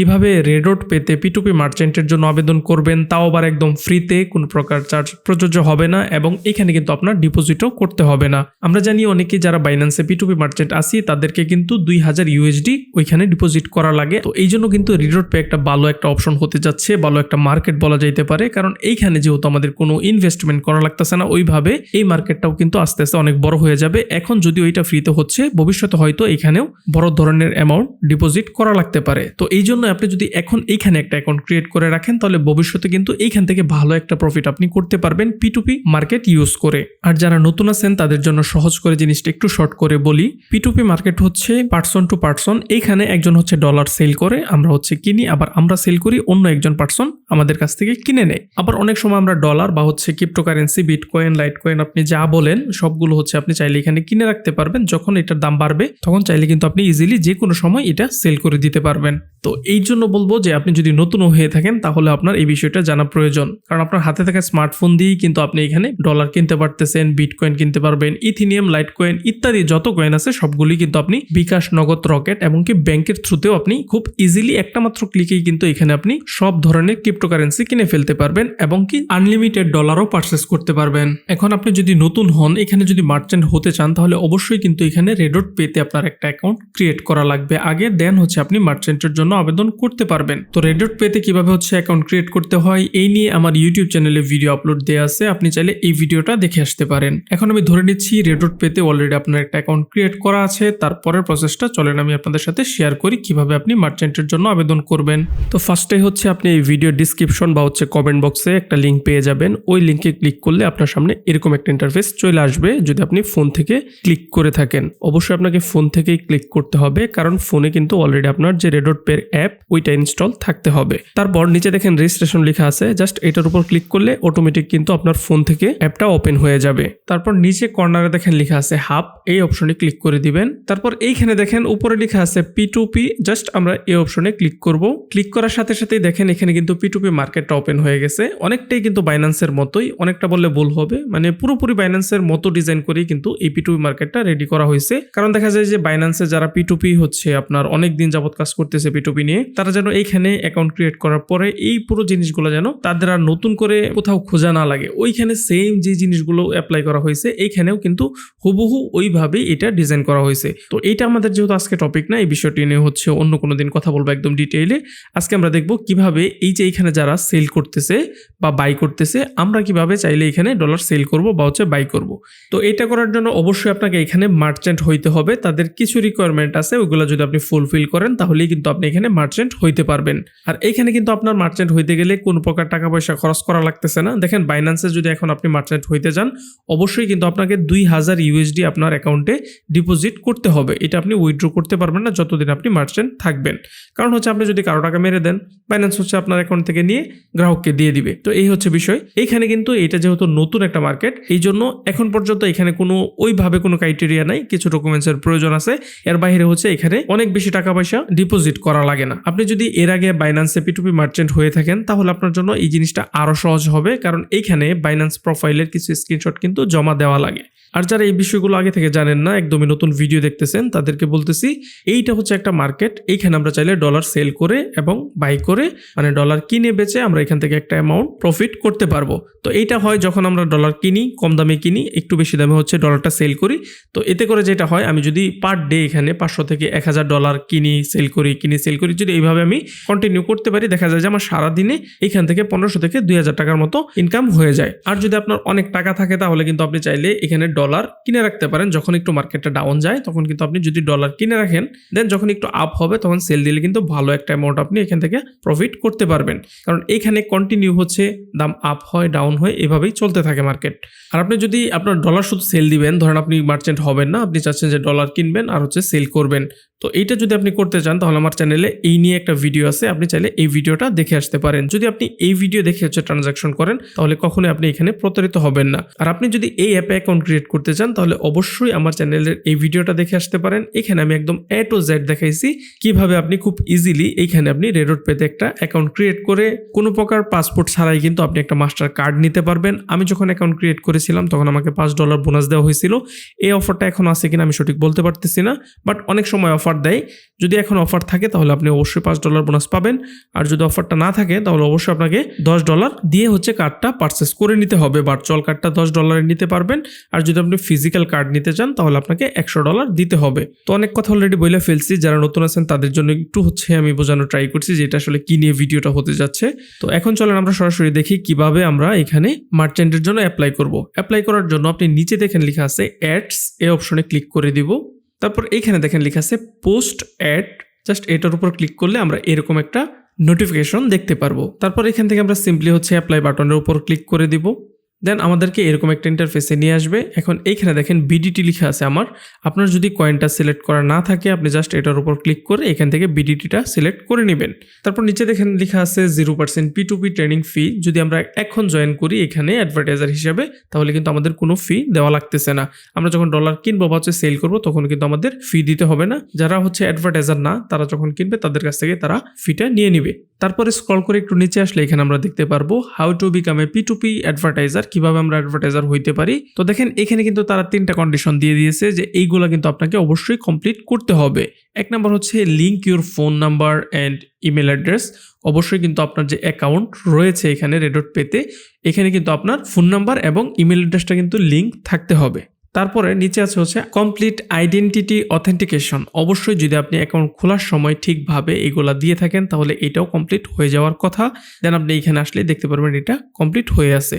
কীভাবে রেডোট পেতে পিটুপি মার্চেন্টের জন্য আবেদন করবেন, তাও আবার একদম ফ্রিতে কোনো প্রকার চার্জ প্রযোজ্য হবে না এবং এখানে কিন্তু আপনার ডিপোজিটও করতে হবে না। আমরা জানি অনেকে যারা বাইন্যান্সে পিটুপি মার্চেন্ট আসি তাদেরকে কিন্তু দুই হাজার ইউএসডি ওইখানে ডিপোজিট করা লাগে। তো এই জন্য কিন্তু রিডোট পে একটা ভালো একটা অপশন হতে যাচ্ছে, ভালো একটা মার্কেট বলা যাইতে পারে। কারণ এইখানে যেহেতু আমাদের কোনো ইনভেস্টমেন্ট করা লাগতেছে না, ওইভাবে এই মার্কেটটাও কিন্তু আস্তে আস্তে অনেক বড় হয়ে যাবে। এখন যদি ওইটা ফ্রিতে হচ্ছে, ভবিষ্যতে হয়তো এখানেও বড় ধরনের অ্যামাউন্ট ডিপোজিট করা লাগতে পারে। তো এই জন্য আপনি যদি এখন এইখানে একটা অ্যাকাউন্ট ক্রিয়েট করে রাখেন, তাহলে ভবিষ্যতে কিন্তু এইখান থেকে ভালো একটা প্রফিট আপনি করতে পারবেন পিটুপি মার্কেট ইউজ করে। আর যারা নতুন আছেন, তাদের জন্য সহজ করে জিনিসটা একটু শর্ট করে বলি। পিটুপি মার্কেট হচ্ছে পার্সন টু পার্সন এইখানে একজন হচ্ছে ডলার সেল করে, আমরা হচ্ছে কিনি, আবার আমরা সেল করি, অন্য একজন পার্সন আমাদের কাছ থেকে কিনে নেয়। আবার অনেক সময় আমরা ডলার বা হচ্ছে ক্রিপ্টোকারেন্সি বিটকয়েন লাইটকয়েন আপনি যা বলেন, সবগুলো হচ্ছে আপনি চাইলে এখানে কিনে রাখতে পারবেন। যখন এটার দাম বাড়বে, তখন চাইলে কিন্তু আপনি ইজিলি যে কোনো সময় এটা সেল করে দিতে পারবেন। তো এই জন্য বলব যে আপনি যদি নতুন হয়ে থাকেন, তাহলে আপনার এই বিষয়টা জানা প্রয়োজন। কারণ আপনার হাতে থাকা স্মার্টফোন দিয়েই কিন্তু আপনি এখানে ডলার কিনতে পারতেছেন বিটকয়েন কিনতে পারবেন ইথিনিয়াম লাইট কয়েন ইত্যাদি যত কয়েন আছে সবগুলি কিন্তু আপনি বিকাশ নগদ রকেট এমনকি ব্যাংকের থ্রুতেও আপনি খুব ইজিলি একটা মাত্র ক্লিকেই কিন্তু এখানে আপনি সব ধরনের ক্রিপ্টোকারেন্সি কিনে ফেলতে পারবেন এবং কি আনলিমিটেড ডলারও পারচেস করতে পারবেন। এখন আপনি যদি নতুন হন, এখানে যদি মার্চেন্ট হতে চান, তাহলে অবশ্যই কিন্তু এখানে রেডট পেতে আপনার একটা অ্যাকাউন্ট ক্রিয়েট করা লাগবে। আগে দেন হচ্ছে আপনি মার্চেন্টের জন্য আবেদন করতে পারবেন। তো রেডট পেতে কীভাবে হচ্ছে অ্যাকাউন্ট ক্রিয়েট করতে হয়, এই নিয়ে আমার ইউটিউব চ্যানেলে ভিডিও আপলোড দেওয়া আছে। আপনি চাইলে এই ভিডিওটা দেখে আসতে পারেন। এখন আমি ধরে নিচ্ছি রেডট পেতে অলরেডি আপনার একটা অ্যাকাউন্ট ক্রিয়েট করা আছে। তারপরের প্রসেসটা চলেন, আমি আপনাদের সাথে শেয়ার করি কীভাবে আপনি মার্চেন্টের জন্য আবেদন করবেন। তো ফার্স্টে হচ্ছে আপনি এই ভিডিও ডিসক্রিপশন বা হচ্ছে কমেন্ট বক্সে একটা লিঙ্ক পেয়ে যাবেন। ওই লিঙ্কে ক্লিক করলে আপনার সামনে এরকম একটা ইন্টারফেস চলে আসবে, যদি আপনি ফোন থেকে ক্লিক করে থাকেন। অবশ্যই আপনাকে ফোন থেকেই ক্লিক করতে হবে, কারণ ফোনে কিন্তু অলরেডি আপনার যে রেডট পের অ্যাপ ওইটা ইনস্টল থাকতে হবে। তারপর নিচে দেখেন রেজিস্ট্রেশন লেখা আছে জাস্ট এটার উপর ক্লিক করলে অটোমেটিক কিন্তু আপনার ফোন থেকে অ্যাপটা ওপেন হয়ে যাবে। তারপর নিচে কর্নারে দেখেন লেখা আছে হাব এই অপশনে ক্লিক করে দিবেন। তারপর এইখানে দেখেন উপরে লেখা আছে পি টু পি জাস্ট আমরা এই অপশনে ক্লিক করব। ক্লিক করার সাথে সাথেই দেখেন এখানে কিন্তু পি টু পি মার্কেটটা ওপেন হয়ে গেছে। অনেকটাই কিন্তু বাইন্যান্সের মতোই, অনেকটা বললে ভুল হবে। মানে পুরোপুরি বাইন্যান্সের মতো ডিজাইন করেই কিন্তু এই পি টু পি মার্কেটটা রেডি করা হয়েছে। কারণ দেখা যায় যে বাইন্যান্সে যারা পি টু পি হচ্ছে, আপনার অনেক দিন যাবত কাজ করতেছে পি টু পি নিয়ে তারা যেন এইখানে অ্যাকাউন্ট ক্রিয়েট করার পরে এই পুরো জিনিসগুলো যেন তাদের আর নতুন করে কোথাও খোঁজা না লাগে। ওইখানে সেম যে জিনিসগুলো অ্যাপ্লাই করা হয়েছে, এইখানেও কিন্তু হুবহু ওইভাবেই এটা ডিজাইন করা হয়েছে। তো এইটা আমাদের যেহেতু আজকে টপিক না, এই বিষয়টি নিয়ে হচ্ছে অন্য কোনো দিন কথা বলব একদম ডিটেইলে আজকে আমরা দেখব কীভাবে এই যে এইখানে যারা সেল করতেছে বা বাই করতেছে, আমরা কীভাবে চাইলে এখানে ডলার সেল করব বা হচ্ছে বাই করব। তো এটা করার জন্য অবশ্যই আপনাকে এখানে মার্চেন্ট হইতে হবে। তাদের কিছু রিকোয়ারমেন্ট আছে, ওইগুলো যদি আপনি ফুলফিল করেন, তাহলেই কিন্তু আপনি এখানে মার্চেন্ট হইতে পারবেন। আর এইখানে কিন্তু আপনার মার্চেন্ট হইতে গেলে কোনো প্রকার টাকা পয়সা খরচ করা লাগতেছে না। দেখেন বাইন্যান্সে যদি এখন আপনি মার্চেন্ট হইতে যান, অবশ্যই কিন্তু আপনাকে দুই হাজার ইউএসডি আপনার অ্যাকাউন্টে ডিপোজিট করতে হবে। এটা আপনি উইথড্র করতে পারবেন না যতদিন আপনি মার্চেন্ট থাকবেন। কারণ হচ্ছে, আপনি যদি কারও টাকা মেরে দেন বাইন্যান্স হচ্ছে আপনার অ্যাকাউন্ট থেকে নিয়ে গ্রাহককে দিয়ে দিবে। তো এই হচ্ছে বিষয়। এইখানে কিন্তু এটা যেহেতু নতুন একটা মার্কেট এই জন্য এখন পর্যন্ত এখানে কোনো, ওইভাবে কোনো ক্রাইটেরিয়া নাই। কিছু ডকুমেন্টসের প্রয়োজন আছে। এর বাইরে হচ্ছে এখানে অনেক বেশি টাকা পয়সা ডিপোজিট করা লাগে না। আপনি যদি এর আগে বাইন্যান্সে পিটুপি মার্চেন্ট হয়ে থাকেন, তাহলে আপনার জন্য এই জিনিসটা আরও সহজ হবে। কারণ এইখানে বাইন্যান্স প্রোফাইলের কিছু স্ক্রিনশট কিন্তু জমা দেওয়া লাগে। আর যারা এই বিষয়গুলো আগে থেকে জানেন না, একদমই নতুন ভিডিও দেখতেছেন, তাদেরকে বলতেছি, এইটা হচ্ছে একটা মার্কেট এইখানে আমরা চাইলে ডলার সেল করে এবং বাই করে মানে ডলার কিনে বেচে আমরা এখান থেকে একটা অ্যামাউন্ট প্রফিট করতে পারব। তো এইটা হয় যখন আমরা ডলার কিনি, কম দামে কিনি, একটু বেশি দামে হচ্ছে ডলারটা সেল করি। তো এতে করে যেটা হয়, আমি যদি পার ডে এখানে পাঁচশো থেকে এক হাজার ডলার কিনি সেল করি, কিনি সেল করি, যদি এইভাবে আমি কন্টিনিউ করতে পারি, দেখা যায় যে আমার সারাদিনে এখান থেকে পনেরোশো থেকে দুই হাজার টাকার মতো ইনকাম হয়ে যায়। আর যদি আপনার অনেক টাকা থাকে, তাহলে কিন্তু আপনি চাইলে এখানে ডলার কিনে রাখতে পারেন। যখন একটু মার্কেটটা ডাউন যায়, তখন কিন্তু আপনি যদি ডলার কিনে রাখেন দেন যখন একটু আপ হবে, তখন সেল দিলে কিন্তু ভালো একটা অ্যামাউন্ট আপনি এখান থেকে প্রফিট করতে পারবেন। কারণ এখানে কন্টিনিউ হচ্ছে, দাম আপ হয় ডাউন হয়, এভাবেই চলতে থাকে মার্কেট আর আপনি যদি আপনার ডলার শুধু সেল দিবেন, ধরেন আপনি মার্চেন্ট হবেন না, আপনি চাচ্ছেন যে ডলার কিনবেন আর হচ্ছে সেল করবেন। তো এইটা যদি আপনি করতে চান, তাহলে আমার চ্যানেলে এই নিয়ে একটা ভিডিও আছে, আপনি চাইলে এই ভিডিওটা দেখে আসতে পারেন। যদি আপনি এই ভিডিও দেখে হচ্ছে ট্রানজাকশন করেন, তাহলে কখনোই আপনি এখানে প্রতারিত হবেন না। আর আপনি যদি এই অ্যাপে অ্যাকাউন্ট ক্রিয়েট করতে চান, তাহলে অবশ্যই আমার চ্যানেলের এই ভিডিওটা দেখে আসতে পারেন। এখানে আমি একদম এ টু জেড দেখাইছি কীভাবে আপনি খুব ইজিলি এইখানে আপনি রেডোট পেতে একটা অ্যাকাউন্ট ক্রিয়েট করে কোনো প্রকার পাসপোর্ট ছাড়াই কিন্তু আপনি একটা মাস্টার কার্ড নিতে পারবেন। আমি যখন অ্যাকাউন্ট ক্রিয়েট করেছিলাম, তখন আমাকে পাঁচ ডলার বোনাস দেওয়া হয়েছিল। এই অফারটা এখন আছে কিনা আমি সঠিক বলতে পারতেছি না বাট অনেক সময় অফার দেয়। যদি এখন অফার থাকে, তাহলে আপনি অবশ্যই অবশ্যই পাঁচ ডলার বোনাস পাবেন। আর যদি অফারটা না থাকে, তাহলে অবশ্যই আপনাকে দশ ডলার দিয়ে হচ্ছে কার্ডটা পারচেস করে নিতে হবে। ভার্চুয়াল কার্ডটা দশ ডলারে নিতে পারবেন। আর যদি আপনি ফিজিক্যাল কার্ড নিতে চান, তাহলে আপনাকে একশো ডলার দিতে হবে। তো অনেক কথা অলরেডি বলে ফেলছি। যারা নতুন আছেন, তাদের জন্য একটু হচ্ছে আমি বোঝানো ট্রাই করছি যে এটা আসলে কি নিয়ে ভিডিওটা হতে যাচ্ছে। তো এখন চলেন আমরা সরাসরি দেখি কীভাবে আমরা এখানে মার্চেন্টের জন্য অ্যাপ্লাই করব। অ্যাপ্লাই করার জন্য আপনি নিচে দেখেন লেখা আছে অ্যাডস এই অপশনে ক্লিক করে দিব। তারপর এইখানে দেখেন লেখা আছে পোস্ট অ্যাড জাস্ট এটার উপর ক্লিক করলে আমরা এরকম একটা নোটিফিকেশন দেখতে পারব। তারপর এখান থেকে আমরা সিম্পলি হচ্ছে অ্যাপ্লাই বাটনের উপর ক্লিক করে দিব। দেন আমাদেরকে এরকম একটা ইন্টারফেসে নিয়ে আসবে। এখন এইখানে দেখেন বিডিটি লেখা আছে আমার। আপনার যদি কয়েনটা সিলেক্ট করা না থাকে, আপনি জাস্ট এটার উপর ক্লিক করে এখান থেকে বিডিটিটা সিলেক্ট করে নেবেন। তারপর নিচে দেখেন লেখা আছে zero percent P to P trading fee যদি আমরা এখন জয়েন করি এখানে অ্যাডভার্টাইজার হিসাবে, তাহলে কিন্তু আমাদের কোনো ফি দেওয়া লাগতেছে না। আমরা যখন ডলার কিনবো বা হচ্ছে সেল করব, তখন কিন্তু আমাদের ফি দিতে হবে না। যারা হচ্ছে অ্যাডভার্টাইজার না, তারা যখন কিনবে, তাদের কাছ থেকে তারা ফিটা নিয়ে নিবে। তারপরে স্ক্রল করে একটু নিচে আসলে এখানে আমরা দেখতে পারব how to become a P to P advertiser কীভাবে আমরা অ্যাডভার্টাইজার হইতে পারি। তো দেখেন, এখানে কিন্তু তারা তিনটা কন্ডিশন দিয়ে দিয়েছে যে এইগুলা কিন্তু আপনাকে অবশ্যই কমপ্লিট করতে হবে। এক নম্বর হচ্ছে link your phone number and email address অবশ্যই কিন্তু আপনার যে অ্যাকাউন্ট রয়েছে এখানে রেডট পেতে এখানে কিন্তু আপনার ফোন নাম্বার এবং ইমেল অ্যাড্রেসটা কিন্তু লিঙ্ক থাকতে হবে। তারপরে নিচে আছে হচ্ছে কমপ্লিট আইডেন্টিটি অথেন্টিকেশন অবশ্যই যদি আপনি অ্যাকাউন্ট খোলার সময় ঠিকভাবে এগুলা দিয়ে থাকেন, তাহলে এটাও কমপ্লিট হয়ে যাওয়ার কথা। দেন আপনি এখানে আসলে দেখতে পারবেন এটা কমপ্লিট হয়ে আছে।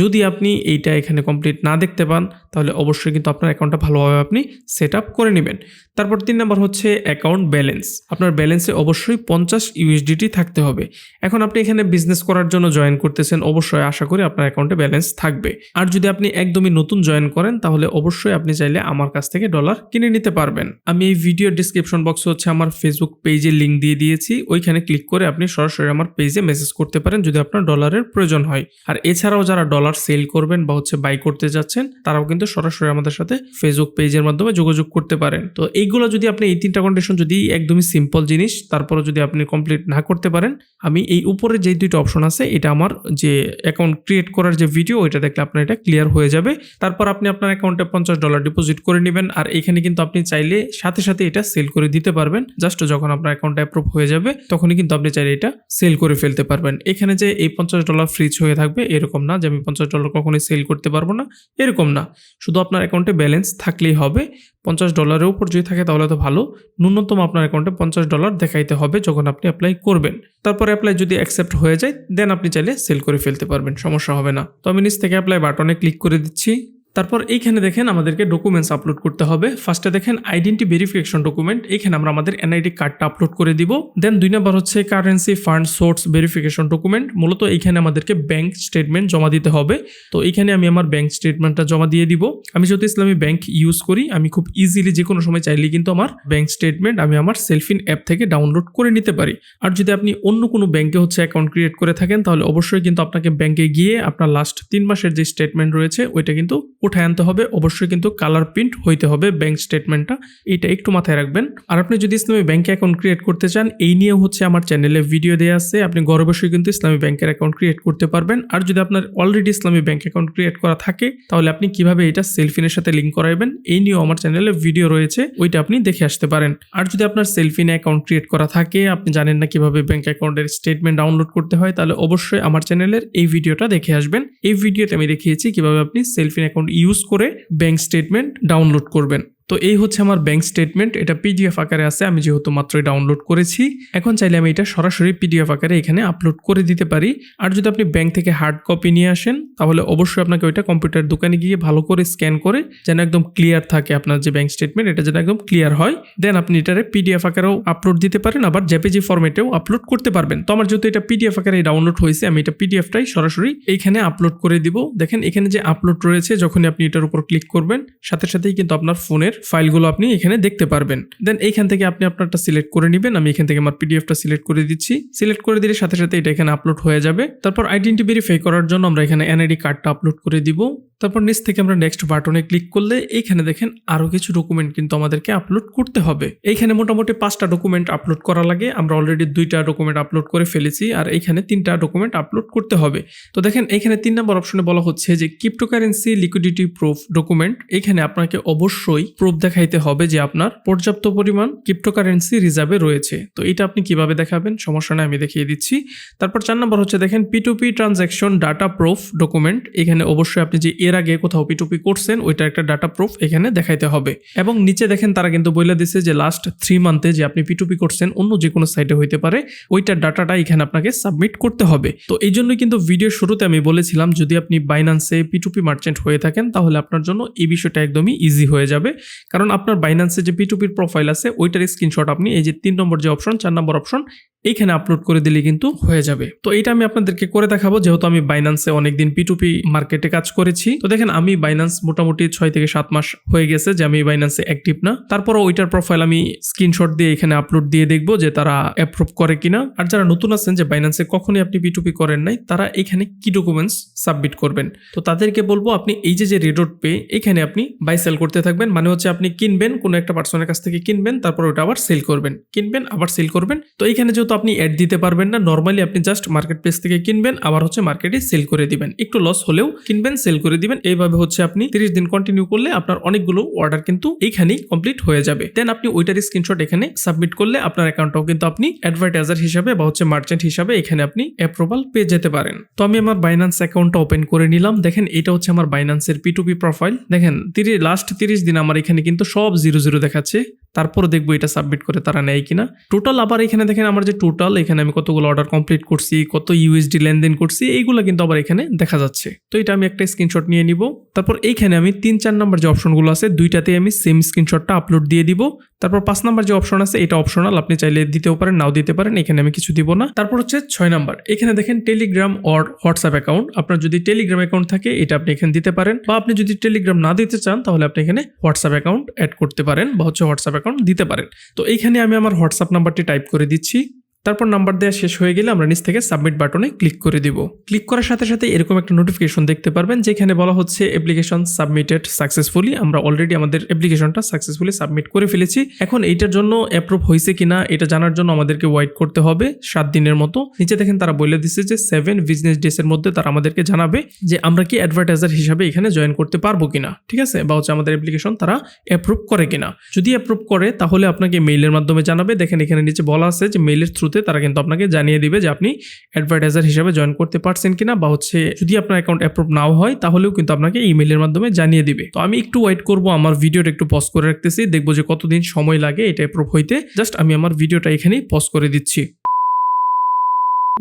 যদি আপনি এইটা এখানে কমপ্লিট না দেখতে পান, তাহলে অবশ্যই কিন্তু আপনার অ্যাকাউন্টটা ভালোভাবে আপনি সেট আপ করে নেবেন। তারপর তিন নম্বর হচ্ছে অ্যাকাউন্ট ব্যালেন্স আপনার ব্যালেন্সে অবশ্যই পঞ্চাশ ইউএসডিটি থাকতে হবে। এখন আপনি এখানে বিজনেস করার জন্য জয়েন করতেছেন, অবশ্যই আশা করি আপনার অ্যাকাউন্টে ব্যালেন্স থাকবে। আর যদি আপনি একদমই নতুন জয়েন করেন, তাহলে অবশ্যই আপনি চাইলে আমার কাছ থেকে ডলার কিনে নিতে পারবেন। আমি এই ভিডিও ডিসক্রিপশন বক্সে হচ্ছে আমার ফেসবুক পেজে লিঙ্ক দিয়ে দিয়েছি। ওইখানে ক্লিক করে আপনি সরাসরি আমার পেজে মেসেজ করতে পারেন, যদি আপনার ডলারের প্রয়োজন হয়। আর এছাড়াও যারা ডলার সেল করবেন বা হচ্ছে বাই করতে যাচ্ছেন, তারাও কিন্তু সরাসরি আমাদের সাথে ফেসবুক পেজের মাধ্যমে যোগাযোগ করতে পারেন। তো এইগুলো যদি আপনি এই তিনটা কন্ডিশন যদি একদমই সিম্পল জিনিস তারপরে যদি আপনি কমপ্লিট না করতে পারেন, আমি এই উপরে যে দুইটা অপশন আছে, এটা আমার যে অ্যাকাউন্ট ক্রিয়েট করার যে ভিডিও ওইটা দেখলে আপনার এটা ক্লিয়ার হয়ে যাবে। তারপর আপনি আপনার অ্যাকাউন্টে পঞ্চাশ ডলার ডিপোজিট করে নেবেন, আর এখানে কিন্তু আপনি চাইলে সাথে সাথে এটা সেল করে দিতে পারবেন। জাস্ট যখন আপনার অ্যাকাউন্ট অ্যাপ্রুভ হয়ে যাবে, তখনই কিন্তু আপনি চাইলে এটা সেল করে ফেলতে পারবেন। এখানে যে এই পঞ্চাশ ডলার ফ্রিজ হয়ে থাকবে, এরকম না যে আমি পঞ্চাশ ডলার কখনোই সেল করতে পারব না, এরকম না। শুধু আপনার অ্যাকাউন্টে ব্যালেন্স থাকলেই হবে। পঞ্চাশ ডলারের উপর যদি থাকে তাহলে তো ভালো। ন্যূনতম আপনার অ্যাকাউন্টে পঞ্চাশ ডলার দেখাইতে হবে যখন আপনি অ্যাপ্লাই করবেন। তারপরে অ্যাপ্লাই যদি অ্যাকসেপ্ট হয়ে যায় দেন আপনি চাইলে সেল করে ফেলতে পারবেন, সমস্যা হবে না। তো আমি নিচ থেকে অ্যাপ্লাই বাটনে ক্লিক করে দিচ্ছি। তারপর এইখানে দেখেন আমাদেরকে ডকুমেন্টস আপলোড করতে হবে। ফার্স্টে দেখেন আইডেন্টি ভেরিফিকেশন ডকুমেন্ট এখানে আমরা আমাদের এনআইডি কার্ডটা আপলোড করে দিব। দেন দুই নম্বর হচ্ছে currency fund source verification document মূলত এইখানে আমাদেরকে ব্যাংক স্টেটমেন্ট জমা দিতে হবে। তো এইখানে আমি আমার ব্যাংক স্টেটমেন্টটা জমা দিয়ে দিব। আমি যেহেতু ইসলামী ব্যাংক ইউজ করি, আমি খুব ইজিলি যে কোনো সময় চাইলে কিন্তু আমার ব্যাংক স্টেটমেন্ট আমি আমার সেলফিন অ্যাপ থেকে ডাউনলোড করে নিতে পারি। আর যদি আপনি অন্য কোনো ব্যাংকে হচ্ছে অ্যাকাউন্ট ক্রিয়েট করে থাকেন, তাহলে অবশ্যই কিন্তু আপনাকে ব্যাংকে গিয়ে আপনার লাস্ট তিন মাসের যে স্টেটমেন্ট রয়েছে, ওইটা কিন্তু উঠায় আনতে হবে। অবশ্যই কিন্তু কালার প্রিন্ট হইতে হবে ব্যাংক স্টেটমেন্টটা এটা একটু মাথায় রাখবেন। আর আপনি যদি ইসলামী ব্যাংকে অ্যাকাউন্ট ক্রিয়েট করতে চান, এই নিয়ে হচ্ছে আমার চ্যানেলে ভিডিও দেওয়া আছে। আপনি ঘরে বসে কিন্তু ইসলামী ব্যাংকের অ্যাকাউন্ট ক্রিয়েট করতে পারবেন। আর যদি আপনার অলরেডি ইসলামী ব্যাংক অ্যাকাউন্ট ক্রিয়েট করা থাকে, তাহলে আপনি কীভাবে এটা সেলফিনের সাথে লিঙ্ক করাইবেন, এই নিয়েও আমার চ্যানেলে ভিডিও রয়েছে। ওইটা আপনি দেখে আসতে পারেন। আর যদি আপনার সেলফিনে অ্যাকাউন্ট ক্রিয়েট করা থাকে, আপনি জানেন না কীভাবে ব্যাংক অ্যাকাউন্টের স্টেটমেন্ট ডাউনলোড করতে হয়, তাহলে অবশ্যই আমার চ্যানেলের এই ভিডিওটা দেখে আসবেন। এই ভিডিওতে আমি দেখিয়েছি কীভাবে আপনি সেলফিন অ্যাকাউন্ট ইউজ করে ব্যাঙ্ক স্টেটমেন্ট ডাউনলোড করবেন। তো এই হচ্ছে আমার ব্যাংক স্টেটমেন্ট এটা পিডিএফ আকারে আছে, আমি যেহেতু মাত্রই ডাউনলোড করেছি। এখন চাইলে আমি এটা সরাসরি পিডিএফ আকারে এখানে আপলোড করে দিতে পারি। আর যদি আপনি ব্যাংক থেকে হার্ড কপি নিয়ে আসেন, তাহলে অবশ্যই আপনাকে ওইটা কম্পিউটার দোকানে গিয়ে ভালো করে স্ক্যান করে যেন একদম ক্লিয়ার থাকে আপনার যে ব্যাংক স্টেটমেন্ট এটা যেন একদম ক্লিয়ার হয়। দেন আপনি এটারে পিডিএফ আকারেও আপলোড দিতে পারেন, আবার জেপিজি ফর্মেটেও আপলোড করতে পারবেন। তো আমার যেহেতু এটা পিডিএফ আকারে ডাউনলোড হয়েছে, আমি এটা পিডিএফটাই সরাসরি এইখানে আপলোড করে দিব। দেখেন এখানে যে আপলোড রয়েছে, যখনই আপনি এটার উপর ক্লিক করবেন, সাথে সাথেই কিন্তু আপনার ফোনের ফাইলগুলো আপনি এখানে দেখতে পারবেন। দেন এইখান থেকে আপনি আপনারটা সিলেক্ট করে নেবেন। আমি এখান থেকে আমার পিডিএফটা সিলেক্ট করে দিচ্ছি। সিলেক্ট করে দিলে সাথে সাথে এটা এখানে আপলোড হয়ে যাবে। তারপর আইডেন্টি ভেরিফাই করার জন্য আমরা এখানে এনআইডি কার্ডটা আপলোড করে দিব। তারপর নিচ থেকে আমরা নেক্সট বাটনে ক্লিক করলে এইখানে দেখেন আরও কিছু ডকুমেন্ট কিন্তু আমাদেরকে আপলোড করতে হবে। এইখানে মোটামুটি পাঁচটা ডকুমেন্ট আপলোড করা লাগে। আমরা অলরেডি দুইটা ডকুমেন্ট আপলোড করে ফেলেছি আর এইখানে তিনটা ডকুমেন্ট আপলোড করতে হবে। তো দেখেন এখানে তিন নম্বর অপশনে বলা হচ্ছে যে ক্রিপ্টোকারেন্সি লিকুইডিটি প্রুফ ডকুমেন্ট এখানে আপনাকে অবশ্যই প্রুফ দেখাইতে হবে যে আপনার পর্যাপ্ত পরিমাণ ক্রিপ্টোকারেন্সি রিজার্ভে রয়েছে। তো এটা আপনি কীভাবে দেখাবেন? সমস্যা নেই, আমি দেখিয়ে দিচ্ছি। তারপর চার নম্বর হচ্ছে, দেখেন P to P transaction data proof document এখানে অবশ্যই আপনি যে এর আগে কোথাও পিটুপি করছেন ওইটার একটা ডাটা প্রুফ এখানে দেখাইতে হবে। এবং নিচে দেখেন, তারা কিন্তু বলে দিছে যে লাস্ট থ্রি মান্থে যে আপনি পিটুপি করছেন, অন্য যে কোনো সাইটে হইতে পারে ওইটার ডাটাটা এখানে আপনাকে সাবমিট করতে হবে। তো এই জন্য কিন্তু ভিডিও শুরুতে আমি বলেছিলাম, যদি আপনি বাইন্যান্সে পিটুপি মার্চেন্ট হয়ে থাকেন, তাহলে আপনার জন্য এই বিষয়টা একদমই ইজি হয়ে যাবে। কারণ আপনার বাইন্যান্সে যে পিটুপির প্রোফাইল আছে, ওইটার স্ক্রিনশট আপনি, এই যে তিন নম্বর যে অপশন চার নম্বর অপশন এইখানে আপলোড করে দিলে কিন্তু হয়ে যাবে। তো এটা আমি আপনাদেরকে করে দেখাবো, যেহেতু আমি বাইন্যান্সে অনেকদিন পিটুপি মার্কেটে কাজ করেছি। তো দেখেন, আমি বাইন্যান্স মোটামুটি ছয় থেকে সাত মাস হয়ে গেছে যে আমি বাইন্যান্সে অ্যাক্টিভ না। তারপরও ওইটার প্রোফাইল আমি স্ক্রিনশট দিয়ে এখানে আপলোড দিয়ে দেখব যে তারা অ্যাপ্রুভ করে কিনা। আর যারা নতুন আছেন যে বাইন্যান্সে কখনই আপনি পিটুপি করেন নাই, তারা এখানে কি ডকুমেন্টস সাবমিট করবেন? তো তাদেরকে বলব, আপনি এই যে যে রেডোট পে এখানে আপনি বাই সেল করতে থাকবেন। মানে হচ্ছে আপনি কিনবেন, কোনো একটা পার্সনের কাছ থেকে কিনবেন, তারপর ওটা আবার সেল করবেন। কিনবেন, আবার সেল করবেন। তো এইখানে যেহেতু আপনি অ্যাড দিতে পারবেন না নর্মালি আপনি জাস্ট মার্কেট প্লেস থেকে কিনবেন, আবার হচ্ছে মার্কেটে সেল করে দিবেন। একটু লস হলেও কিনবেন সেল করে দিবেন। এইভাবে হচ্ছে আপনি তিরিশ দিন কন্টিনিউ করলে আপনার অনেকগুলো অর্ডার কিন্তু এইখানেই কমপ্লিট হয়ে যাবে। দেন আপনি ওইটার স্ক্রিনশট এখানে সাবমিট করলে আপনার অ্যাকাউন্টটাও কিন্তু আপনি অ্যাডভার্টাইজার হিসাবে বা হচ্ছে মার্চেন্ট হিসাবে এখানে আপনি অ্যাপ্রুভাল পেয়ে যেতে পারেন। তো আমি আমার বাইন্যান্স অ্যাকাউন্টটা ওপেন করে নিলাম। দেখেন এটা হচ্ছে আমার বাইন্যান্সের পিটুপি প্রোফাইল দেখেন তিরিশ লাস্ট তিরিশ দিন আমার এখানে কিন্তু সব জিরো জিরো দেখাচ্ছে। তারপর দেখব এটা সাবমিট করে তারা নেয় কিনা। টোটাল আবার এখানে দেখেন আমার যে টোটাল এখানে আমি কতগুলো অর্ডার কমপ্লিট করছি, কত ইউএসডি লেনদেন করছি, এইগুলো কিন্তু আবার এখানে দেখা যাচ্ছে। তো এটা আমি একটা স্ক্রিনশট নিয়ে নিব। তারপর এইখানে আমি তিন চার নাম্বার যে অপশনগুলো আছে, দুইটাতে আমি সেম স্ক্রিনশটটা আপলোড দিয়ে দিব। তারপর পাঁচ নাম্বার যে অপশন আছে, এটা অপশনাল আপনি চাইলে দিতেও পারেন, নাও দিতে পারেন, এখানে আমি কিছু দিব না। তারপর হচ্ছে ছয় নাম্বার, এখানে দেখেন টেলিগ্রাম অর হোয়াটসঅ্যাপ অ্যাকাউন্ট আপনার যদি টেলিগ্রাম অ্যাকাউন্ট থাকে, এটা আপনি এখানে দিতে পারেন। বা আপনি যদি টেলিগ্রাম না দিতে চান, তাহলে আপনি এখানে হোয়াটসঅ্যাপ অ্যাকাউন্ট অ্যাড করতে পারেন, বা হচ্ছে হোয়াটসঅ্যাপ অ্যাকাউন্ট দিতে পারেন। তো এইখানে আমি আমার হোয়াটসঅ্যাপ নাম্বারটি টাইপ করে দিচ্ছি। তারপর নাম্বার দেওয়া শেষ হয়ে গেলে আমরা নিচ থেকে সাবমিট বাটনে ক্লিক করে দিব। ক্লিক করার সাথে সাথে এরকম একটা নোটিফিকেশন দেখতে পারবেন, যেখানে বলা হচ্ছে অ্যাপ্লিকেশন সাবমিটেড সাকসেসফুলি আমরা অলরেডি আমাদের অ্যাপ্লিকেশনটা সাকসেসফুলি সাবমিট করে ফেলেছি। এখন এইটার জন্য অ্যাপ্রুভ হয়েছে কিনা এটা জানার জন্য আমাদেরকে ওয়েট করতে হবে সাত দিনের মতো। নিচে দেখেন তারা বলে দিচ্ছে যে সেভেন বিজনেস ডেস এর মধ্যে তারা আমাদেরকে জানাবে যে আমরা কি অ্যাডভার্টাইজার হিসাবে এখানে জয়েন করতে পারব কিনা, ঠিক আছে? বা হচ্ছে আমাদের অ্যাপ্লিকেশন তারা অ্যাপ্রুভ করে কিনা। যদি অ্যাপ্রুভ করে, তাহলে আপনাকে মেইলের মাধ্যমে জানাবে। দেখেন এখানে নিচে বলা আছে যে মেইলের থ্রুতে তারা কিন্তু আপনাকে জানিয়ে দিবে যে আপনি অ্যাডভার্টাইজার হিসেবে জয়েন করতে পারছেন কিনা বা হচ্ছে যদি আপনার অ্যাকাউন্ট অ্যাপ্রুভ নাও হয়, তাহলেও কিন্তু আপনাকে ইমেলের মাধ্যমে জানিয়ে দিবে। তো আমি একটু ওয়েট করব, আমার ভিডিওটা একটু পজ করে রাখতেছি, দেখব যে কতদিন সময় লাগে এটা অ্যাপ্রুভ হইতে। জাস্ট আমি আমার ভিডিওটা এখানেই পজ করে দিচ্ছি।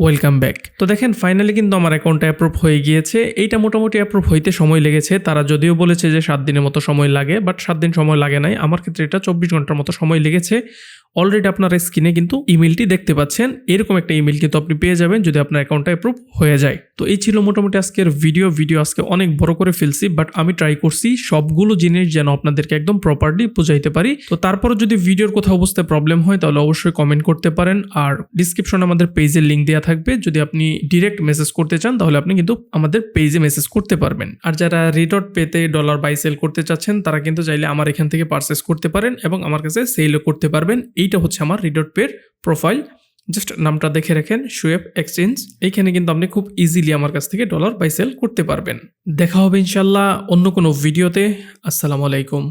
ওয়েলকাম ব্যাক তো দেখেন ফাইনালি কিন্তু আমার অ্যাকাউন্টটা অ্যাপ্রুভ হয়ে গিয়েছে। এইটা মোটামুটি অ্যাপ্রুভ হইতে সময় লেগেছে। তারা যদিও বলেছে যে সাত দিনের মতো সময় লাগে বাট সাত দিন সময় লাগে নাই। আমার ক্ষেত্রে এটা চব্বিশ ঘণ্টার মতো সময় লেগেছে। অলরেডি আপনার স্ক্রিনে কিন্তু ইমেলটি দেখতে পাচ্ছেন। এরকম একটা ইমেল কিন্তু আপনি পেয়ে যাবেন যদি আপনার অ্যাকাউন্টটা অ্যাপ্রুভ হয়ে যায়। তো এই ছিল মোটামুটি আজকের ভিডিও ভিডিও আজকে অনেক বড় করে ফেলছি বাট আমি ট্রাই করছি সবগুলো জিনিস যেন আপনাদেরকে একদম প্রপারলি বুঝাইতে পারি। তো তারপরে যদি ভিডিওর কোথাও বুঝতে প্রবলেম হয়, তাহলে অবশ্যই কমেন্ট করতে পারেন। আর ডিসক্রিপশনে আমাদের পেজের লিঙ্ক দেওয়া থাকবে। যদি আপনি ডিরেক্ট মেসেজ করতে চান, তাহলে আপনি কিন্তু আমাদের পেজে মেসেজ করতে পারবেন। আর যারা রিটট পেতে ডলার বাই সেল করতে চাচ্ছেন, তারা কিন্তু চাইলে আমার এখান থেকে পারচেস করতে পারেন এবং আমার কাছে সেলও করতে পারবেন। এইটা হচ্ছে আমার রিডট পের প্রোফাইল। জাস্ট নামটা দেখে রাখেন, শুয়েব এক্সচেঞ্জ। এইখানে কিন্তু আপনি খুব ইজিলি আমার কাছ থেকে ডলার বাই সেল করতে পারবেন। দেখা হবে ইনশাল্লাহ অন্য কোনো ভিডিওতে আসসালামু আলাইকুম।